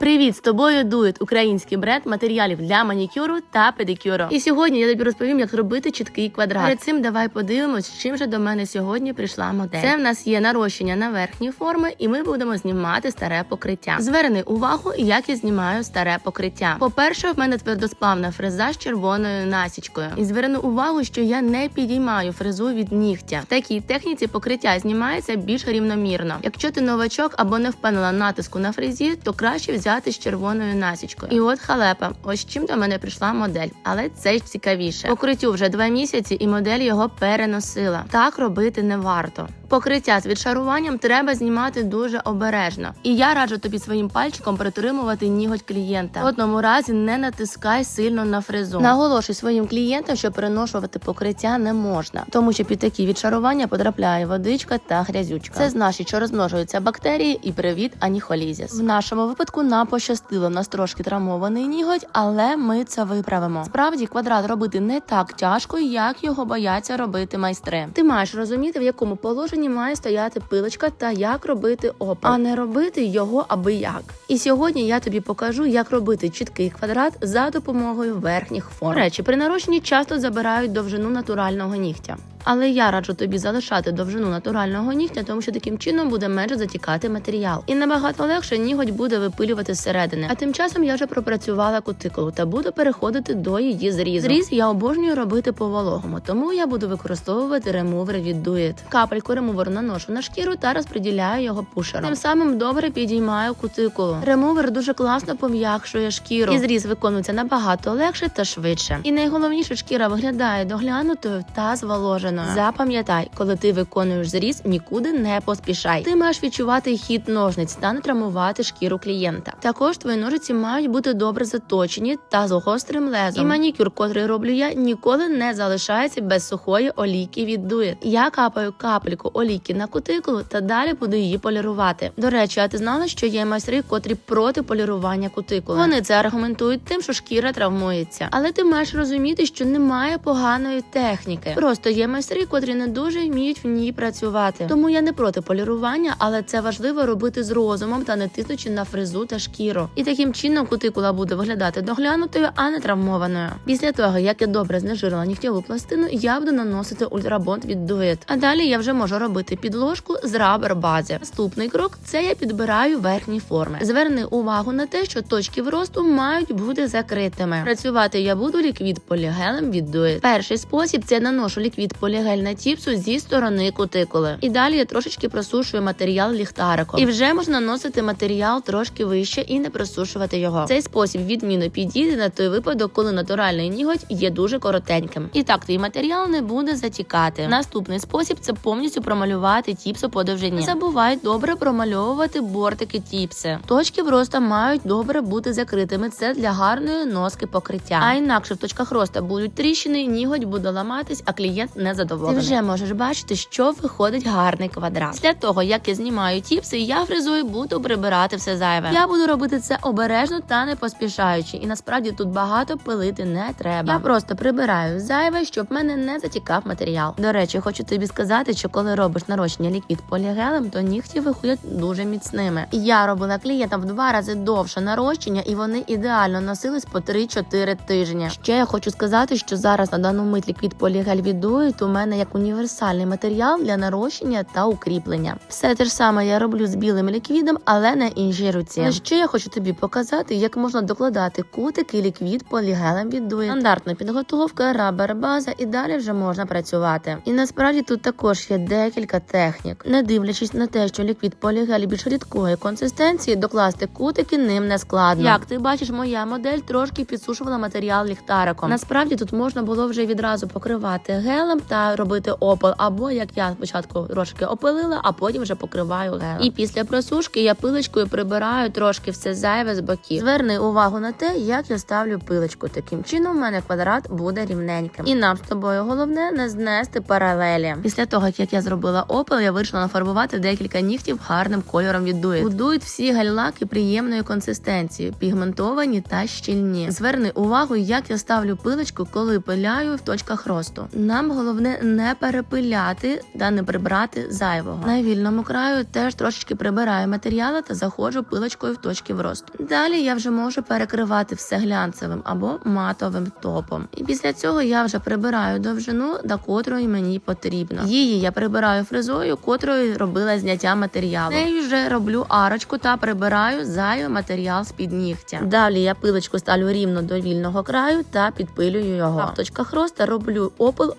Привіт, з тобою дует український бренд матеріалів для манікюру та педикюру. І сьогодні я тобі розповім, як зробити чіткий квадрат. Перед цим давай подивимось, чим же до мене сьогодні прийшла модель. Це в нас є нарощення на верхні форми, і ми будемо знімати старе покриття. Зверни увагу, як я знімаю старе покриття. По-перше, в мене твердосплавна фреза з червоною насічкою. І зверни увагу, що я не підіймаю фрезу від нігтя. В такій техніці покриття знімається більш рівномірно. Якщо ти новачок або не впевнена натиску на фрезі, то краще взяти з червоною насічкою. І от халепа, ось чим до мене прийшла модель, але це ж цікавіше. Покриттю вже два місяці, і модель його переносила. Так робити не варто. Покриття з відшаруванням треба знімати дуже обережно. І я раджу тобі своїм пальчиком притримувати ніготь клієнта. В одному разі не натискай сильно на фрезу. Наголошуй своїм клієнтам, що переношувати покриття не можна, тому що під такі відшарування потрапляє водичка та грязючка. Це значить, що розмножуються бактерії і привіт аніхолізіс. В нашому випадку нам пощастило нас трошки травмований ніготь, але ми це виправимо. Справді квадрат робити не так тяжко, як його бояться робити майстри. Ти маєш розуміти, в якому положенні має стояти пилочка та як робити опал, а не робити його аби як. І сьогодні я тобі покажу, як робити чіткий квадрат за допомогою верхніх форм. До Речі, при нарощенні часто забирають довжину натурального нігтя. Але я раджу тобі залишати довжину натурального нігтя, тому що таким чином буде менше затікати матеріал. І набагато легше ніготь буде випилювати зсередини. А тим часом я вже пропрацювала кутикулу та буду переходити до її зрізу. Зріз я обожнюю робити по вологому, тому я буду використовувати ремувер від Duet. Капельку ремуверу наношу на шкіру та розподіляю його пушером. Тим самим добре підіймаю кутикулу. Ремувер дуже класно пом'якшує шкіру. І зріз виконується набагато легше та швидше. І найголовніше, шкіра виглядає доглянутою та зволоженою. Запам'ятай, коли ти виконуєш зріз, нікуди не поспішай. Ти маєш відчувати хід ножниць та не травмувати шкіру клієнта. Також твої ножиці мають бути добре заточені та з гострим лезом. І манікюр, котрий роблю я, ніколи не залишається без сухої олійки від Duet. Я капаю капельку олійки на кутикулу та далі буду її полірувати. До речі, а ти знала, що є майстри, котрі проти полірування кутикули? Вони це аргументують тим, що шкіра травмується. Але ти маєш розуміти, що немає поганої техніки. Просто є майстри, котрі не дуже вміють в ній працювати. Тому я не проти полірування, але це важливо робити з розумом та не тиснучи на фрезу та шкіру. І таким чином кутикула буде виглядати доглянутою, а не травмованою. Після того, як я добре знежирила нігтєву пластину, я буду наносити ультрабонд від Duet. А далі я вже можу робити підложку з рабер бази. Наступний крок це я підбираю верхні форми. Зверни увагу на те, що точки вросту мають бути закритими. Працювати я буду ліквід полігелем від Duet. Перший спосіб це наношу ліквід полігель на тіпсу зі сторони кутикули. І далі я трошечки просушую матеріал ліхтариком. І вже можна наносити матеріал трошки вище і не просушувати його. Цей спосіб відмінно підійде на той випадок, коли натуральний ніготь є дуже коротеньким. І так твій матеріал не буде затікати. Наступний спосіб це повністю промалювати тіпсу по довжині. Забувай добре промальовувати бортики тіпси. Точки вроста мають добре бути закритими. Це для гарної носки покриття. А інакше в точках роста будуть тріщини, ніготь буде ламатись, а клієнт не задоволений. Ти вже можеш бачити, що виходить гарний квадрат. Після того, як я знімаю тіпси, я фрезою буду прибирати все зайве. Я буду робити це обережно та не поспішаючи. І насправді тут багато пилити не треба. Я просто прибираю зайве, щоб в мене не затікав матеріал. До речі, хочу тобі сказати, що коли робиш нарощення ліквід полігелем, то нігті виходять дуже міцними. Я робила клієнтам в два рази довше нарощення, і вони ідеально носились по 3-4 тижні. Ще я хочу сказати, що зараз на дану мить ліквід полігель від Duet у мене як універсальний матеріал для нарощення та укріплення. Все те ж саме я роблю з білим ліквідом, але на іншій руці. А ще я хочу тобі показати, як можна докладати кутики ліквід полігелем від Duet. Стандартна підготовка, рабер база і далі вже можна працювати. І насправді тут також є декілька технік. Не дивлячись на те, що ліквід полігель більш рідкої консистенції, докласти кутики ним не складно. Як ти бачиш, моя модель трошки підсушувала матеріал ліхтариком. Насправді тут можна було вже відразу покривати гелем та робити опал, або як я спочатку трошки опилила, а потім вже покриваю гелем. І після просушки я пилочкою прибираю трошки все зайве з боків. Зверни увагу на те, як я ставлю пилочку. Таким чином, в мене квадрат буде рівненьким. І нам з тобою головне не знести паралелі. Після того, як я зробила опил, я вирішила нафарбувати декілька нігтів гарним кольором від Duet. Будують всі гель-лаки приємної консистенції, пігментовані та щільні. Зверни увагу, як я ставлю пилочку, коли пиляю в точках росту. Нам головне Головне не перепиляти та не прибрати зайвого. На вільному краю теж трошечки прибираю матеріали та заходжу пилочкою в точки вросту. Далі я вже можу перекривати все глянцевим або матовим топом. І після цього я вже прибираю довжину, до котрої мені потрібно. Її я прибираю фрезою, котрою робила зняття матеріалу. Нею вже роблю арочку та прибираю зайвий матеріал з під нігтя. Далі я пилочку ставлю рівно до вільного краю та підпилюю його. В точках роста роблю опил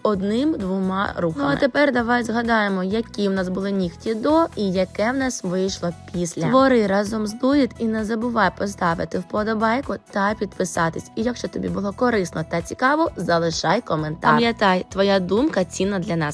одним-двома рухами. Ну а тепер давай згадаємо, які в нас були нігті до і яке в нас вийшло після. Твори разом з дует і не забувай поставити вподобайку та підписатись. І якщо тобі було корисно та цікаво, залишай коментар. Пам'ятай, твоя думка цінна для нас.